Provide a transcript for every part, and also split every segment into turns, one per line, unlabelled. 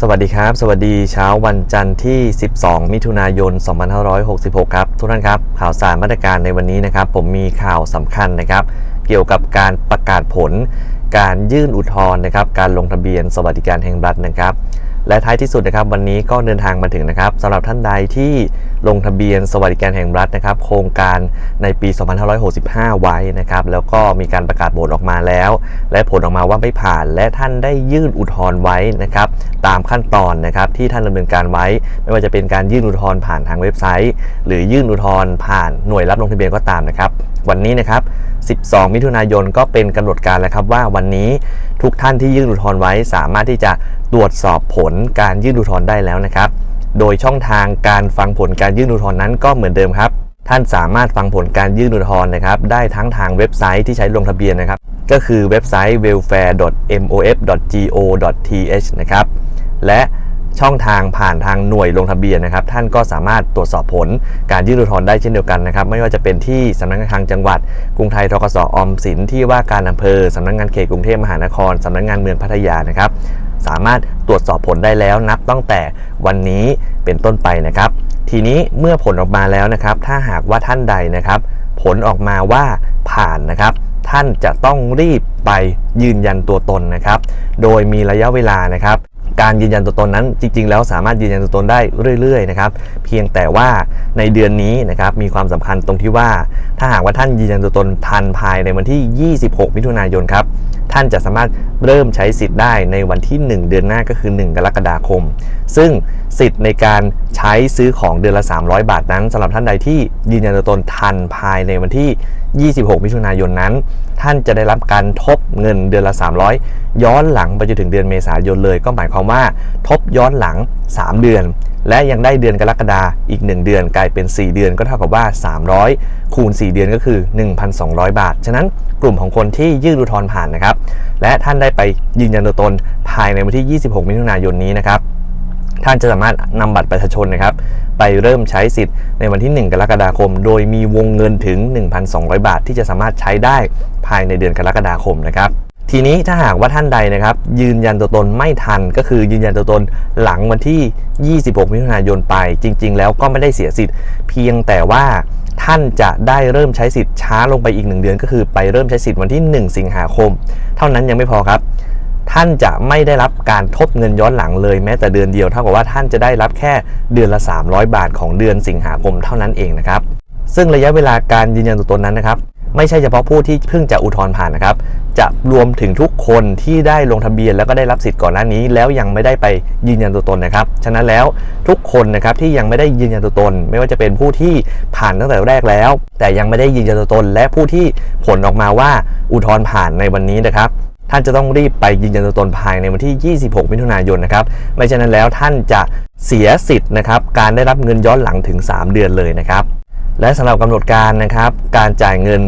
สวัสดีครับ สวัสดีเช้าวันจันทร์ที่ 12 มิถุนายน 2566 ครับ ทุกท่านครับ ข่าวสารมาตรการในวันนี้นะครับ ผมมีข่าวสำคัญนะครับ เกี่ยวกับการประกาศผล การยื่นอุทธรณ์นะครับ การลงทะเบียนสวัสดิการแห่งรัฐนะครับ และท้ายที่สุดนะครับวันนี้ก็เดินทางมาถึงนะครับสำหรับท่านใดที่ลงทะเบียนสวัสดิการแห่งรัฐนะครับ โครงการในปี 2565 ไว้นะครับ แล้วก็มีการประกาศผลออกมาแล้ว และผลออกมาว่าไม่ผ่าน และท่านได้ยื่นอุทธรณ์ไว้นะครับ ตามขั้นตอนนะครับที่ท่านดำเนินการไว้ ไม่ว่าจะเป็นการยื่นอุทธรณ์ผ่านทางเว็บไซต์ หรือยื่นอุทธรณ์ผ่านหน่วยรับลงทะเบียนก็ตามนะครับ วันนี้นะครับ 12 มิถุนายนก็เป็นกำหนดการแล้วครับว่าวันนี้ทุกท่านที่ยื่นอุทธรณ์ไว้ สามารถที่จะตรวจสอบผลการยื่นอุทธรณ์ได้แล้วนะครับ โดยช่องทางการฟังผลการยื่นอุทธรณ์นั้นก็เหมือนเดิมครับ ท่านสามารถฟังผลการยื่นอุทธรณ์นะครับ ได้ทั้งทางเว็บไซต์ที่ใช้ลงทะเบียนนะครับ ก็คือเว็บไซต์ welfare.mof.go.th นะครับและ ช่องทางผ่านทางหน่วยลงทะเบียนนะครับ ท่านก็สามารถตรวจสอบผลการยื่นอุทธรณ์ได้เช่นเดียวกันนะครับ ไม่ว่าจะเป็นที่สำนักงานคลังจังหวัด กรุงไทยทกสออมสินที่ว่าการอำเภอสำนักงานเขตกรุงเทพมหานครสำนักงานเมืองพัทยานะครับ สามารถตรวจสอบผลได้แล้วนับตั้งแต่วันนี้เป็นต้นไปนะครับ ทีนี้เมื่อผลออกมาแล้วนะครับ ถ้าหากว่าท่านใดนะครับ ผลออกมาว่าผ่านนะครับท่านจะต้องรีบไปยืนยันตัวตนนะครับ โดยมีระยะเวลานะครับ การยืนยันตัวตนนั้นจริง ๆ แล้วสามารถยืนยันตัวตนได้เรื่อยๆนะครับเพียงแต่ว่าในเดือนนี้นะครับมีความสำคัญตรงที่ว่า ถ้าหากว่าท่านยืนยันตัวตนทันภายในวันที่ 26 มิถุนายนครับ ท่านจะสามารถเริ่มใช้สิทธิ์ได้ในวันที่ 1 เดือนหน้าก็คือ 1 กรกฎาคม ซึ่งสิทธิ์ในการใช้ซื้อของเดือนละ 300 บาทนั้นสำหรับท่านใดที่ยืนยันตัวตนทันภายในวันที่ 26 มิถุนายนนั้น ท่านจะได้รับการทบเงินเดือนละ 300 ย้อนหลังไปจนถึงเดือนเมษายนเลย ก็หมายความว่าทบย้อนหลัง 3 เดือนและยังได้เดือนกรกฎาอีก 1 เดือนกลายเป็น 4 เดือนก็เท่ากับว่า 300 คูณ 4 เดือนก็คือ 1,200 บาท ฉะนั้น กลุ่มของคนที่ยื่นอุทธรณ์ผ่านนะครับ และท่านได้ไปยืนยันตัวตนภายในวันที่ 26 มิถุนายนนี้นะครับ ท่านจะสามารถนำบัตรประชาชนนะครับ ไปเริ่มใช้สิทธิ์ในวันที่ 1 กรกฎาคม โดยมีวงเงินถึง 1,200 บาท ที่จะสามารถใช้ได้ภายในเดือนกรกฎาคมนะครับ ทีนี้ถ้าหากว่าท่านใดนะครับ ยืนยันตัวตนไม่ทันก็คือยืนยันตัวตนหลังวันที่ 26 มิถุนายนไป จริง ๆ แล้วก็ไม่ได้เสียสิทธิ์ เพียงแต่ว่าท่านจะได้เริ่มใช้สิทธิ์ช้าลงไปอีก 1 เดือน ก็คือไปเริ่มใช้สิทธิ์วันที่ 1 สิงหาคม เท่านั้นยังไม่พอครับ ท่านจะไม่ได้รับการทบเงินย้อนหลังเลยแม้แต่เดือนเดียวเท่ากับว่าท่านจะได้รับแค่เดือนละ 300 บาทของเดือนสิงหาคมเท่านั้นเองนะครับซึ่งระยะเวลาการยืนยันตัวตนนั้นนะครับไม่ใช่เฉพาะผู้ที่เพิ่งจะอุทธรณ์ผ่านนะครับ จะรวมถึงทุกคนที่ได้ลงทะเบียนแล้วก็ได้รับสิทธิ์ก่อนหน้านี้ แล้วยังไม่ได้ไปยืนยันตัวตนนะครับ ฉะนั้นแล้วทุกคนนะครับที่ยังไม่ได้ยืนยันตัวตน ไม่ว่าจะเป็นผู้ที่ผ่านตั้งแต่แรกแล้ว แต่ยังไม่ได้ยืนยันตัวตน และผู้ที่ผลออกมาว่าอุทธรณ์ผ่านในวันนี้นะครับท่านจะต้องรีบไปยืนยันตัวตนภายในวันที่ 26 มิถุนายนนะครับ ไม่เช่นนั้นแล้วท่านจะเสียสิทธิ์นะครับ การได้รับเงินย้อนหลังถึง 3 เดือนเลยนะครับ และสำหรับกำหนดการนะครับ การจ่ายเงิน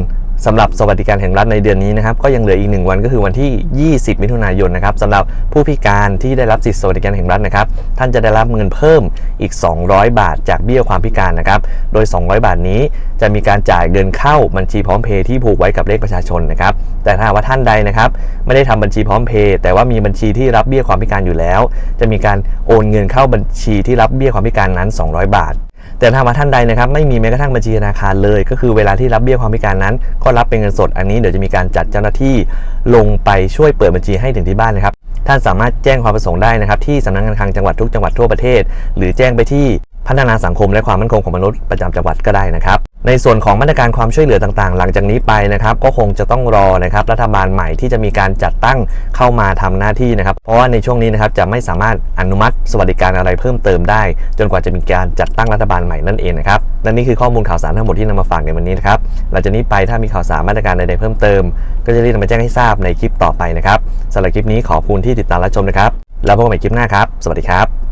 สำหรับสวัสดิการแห่งรัฐในเดือนนี้นะครับก็ยังเหลืออีก 1 วันก็คือวันที่ 20 มิถุนายนนะครับสำหรับผู้พิการที่ได้รับสิทธิสวัสดิการแห่งรัฐนะครับ ท่านจะได้รับเงินเพิ่มอีก 200 บาท จากเบี้ยความพิการนะครับ โดย 200 บาทนี้จะมีการจ่ายเงินเข้าบัญชีพร้อมเพย์ที่ผูกไว้กับเลขประชาชนนะครับ แต่ถ้าว่าท่านใดนะครับไม่ได้ทำบัญชีพร้อมเพย์แต่ว่ามีบัญชีที่รับเบี้ยความพิการอยู่แล้ว จะมีการโอนเงินเข้าบัญชีที่รับเบี้ยความพิการนั้น 200 บาท แต่ถ้าว่าท่านใดนะครับไม่มีแม้กระทั่งบัญชีธนาคารเลย ก็คือเวลาที่รับเบี้ยความพิการนั้น ก็รับเป็นเงินสดอันนี้เดี๋ยวจะมีการจัดเจ้าหน้าที่ลงไปช่วยเปิดบัญชีให้ถึงที่บ้านนะครับท่านสามารถแจ้งความประสงค์ได้นะครับที่สำนักงานคลังจังหวัดทุกจังหวัดทั่วประเทศ หรือแจ้งไปที่พัฒนาสังคมและความมั่นคงของมนุษย์ประจำจังหวัดก็ได้นะครับ ในส่วนของมาตรการความช่วยเหลือต่างๆ หลังจากนี้ไปนะครับก็คงจะต้องรอนะครับรัฐบาลใหม่ที่จะมีการจัดตั้งเข้ามาทำหน้าที่นะครับ เพราะว่าในช่วงนี้นะครับจะไม่สามารถอนุมัติสวัสดิการอะไรเพิ่มเติมได้ จนกว่าจะมีการจัดตั้งรัฐบาลใหม่นั่นเองนะครับและนี่คือข้อมูลข่าวสารทั้งหมดที่นำมาฝากในวันนี้นะครับหลังจากนี้ไปถ้ามีข่าวสารมาตรการใดๆเพิ่มเติม ก็จะรีบนำมาแจ้งให้ทราบในคลิปต่อไปนะครับสำหรับคลิปนี้ขอบคุณที่ติดตามรับชมนะครับแล้วพบกันใหม่คลิปหน้าครับ สวัสดีครับ